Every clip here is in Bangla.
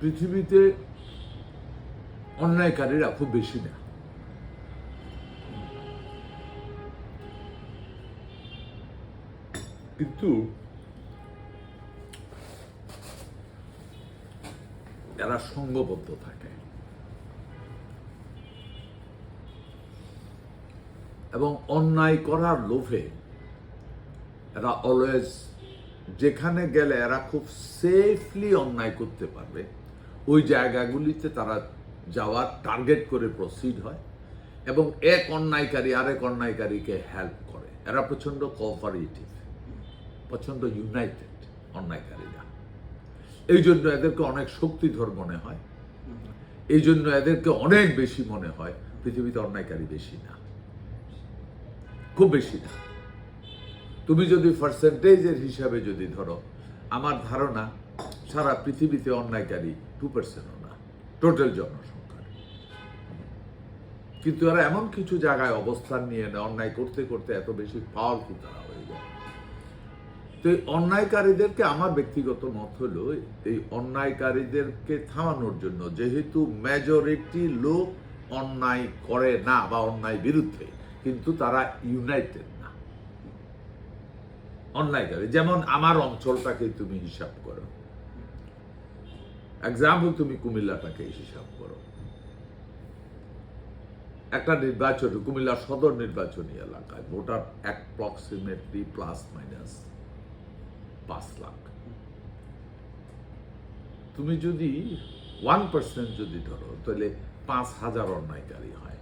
পৃথিবীতে অন্যায়কারীরা খুব বেশি না। কিন্তু এরা সঙ্গবদ্ধ থাকে এবং অন্যায় করার লোভে এরা অলওয়েজ যেখানে গেলে এরা খুব সেফলি অন্যায় করতে পারবে। ওই জায়গাগুলিতে তারা যাওয়ার টার্গেট করে প্রসিড হয় এবং এক অন্যায়কারী আরেক অন্যায়কারীকে হেল্প করে। এরা প্রচণ্ড কোঅপারেটিভ প্রচণ্ড ইউনাইটেড অন্যায়কারীরা। এই জন্য এদেরকে অনেক শক্তিধর মনে হয়। এই জন্য এদেরকে অনেক বেশি মনে হয়। পৃথিবীতে অন্যায়কারী বেশি না। খুব বেশি না। তুমি যদি পার্সেন্টেজের হিসাবে যদি ধরো, আমার ধারণা সারা পৃথিবীতে অন্যায়কারী টু পার্সেন্টও না টোটাল জনসংখ্যার। কিন্তু এরা এমন কিছু জায়গায় অবস্থান নিয়ে নেয় অন্যায় করতে করতে এত বেশি পাওয়ারফুল তারা হয়ে যায়। তো এই অন্যায়কারীদেরকে আমার ব্যক্তিগত মত হলো, এই অন্যায়কারীদেরকে থামানোর জন্য যেহেতু মেজরিটি লোক অন্যায় করে না বা অন্যায় বিরুদ্ধে, কিন্তু তারা ইউনাইটেড না। অন্যায়কারী, যেমন আমার অঞ্চলটাকে তুমি হিসাব করো। এক্সাম্পল তুমি কুমিল্লাটাকে হিসাব করো। একটা নির্বাচন, কুমিল্লা সদর নির্বাচনী এলাকায় ভোটার অ্যাপ্রক্সিমেটলি প্লাস মাইনাস পাঁচ লাখ। তুমি যদি ওয়ান পার্সেন্ট যদি ধরো, তাহলে পাঁচ হাজার অন্যায়কারী হয়।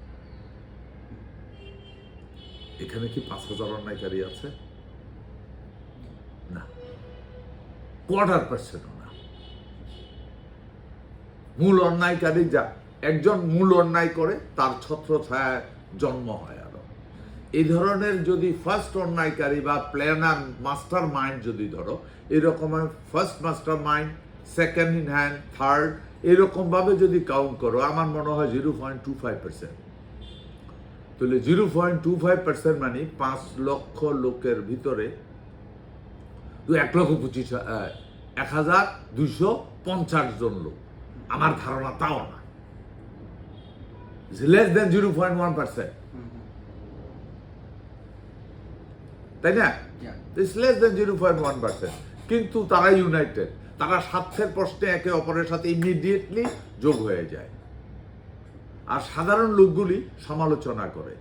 এখানে কি পাঁচ হাজার অন্যায়কারী আছে? না। কোয়ার্টার পার্সেন্টও না। মূল অন্যায়কারী যা, একজন মূল অন্যায় করে, তার ছত্র ছায়া জন্ম হয় আরও। এই ধরনের যদি ফার্স্ট অন্যায়কারী বা প্ল্যানার মাস্টার মাইন্ড যদি ধরো, এরকম first master mind second in hand third এরকম ভাবে যদি কাউন্ট করো, আমার মনে হয় zero point two five percent তাহলে zero point two five percent মানে পাঁচ লক্ষ লোকের ভিতরে এক লক্ষ পঁচিশ এক হাজার দুইশো পঞ্চাশ জন লোক। আমার ধারণা তাও না। Less than zero point one percent তাই না? It's less than zero point one percent কিন্তু তারা ইউনাইটেড তারা স্বার্থের প্রশ্নে একে অপরের সাথে ইমিডিয়েটলি যোগ হয়ে যায়। আর সাধারণ লোকগুলি সমালোচনা করে।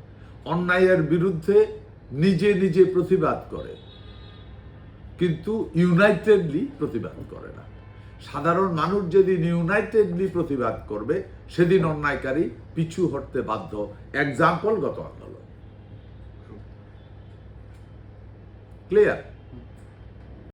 অন্যায়ের বিরুদ্ধে নিজে নিজে প্রতিবাদ করে। কিন্তু ইউনাইটেডলি প্রতিবাদ করে না। সাধারণ মানুষ যেদিন ইউনাইটেডলি প্রতিবাদ করবে, সেদিন অন্যায়কারী পিছু হটতে বাধ্য। এক্সাম্পল গত আন্দোলন। ক্লিয়ার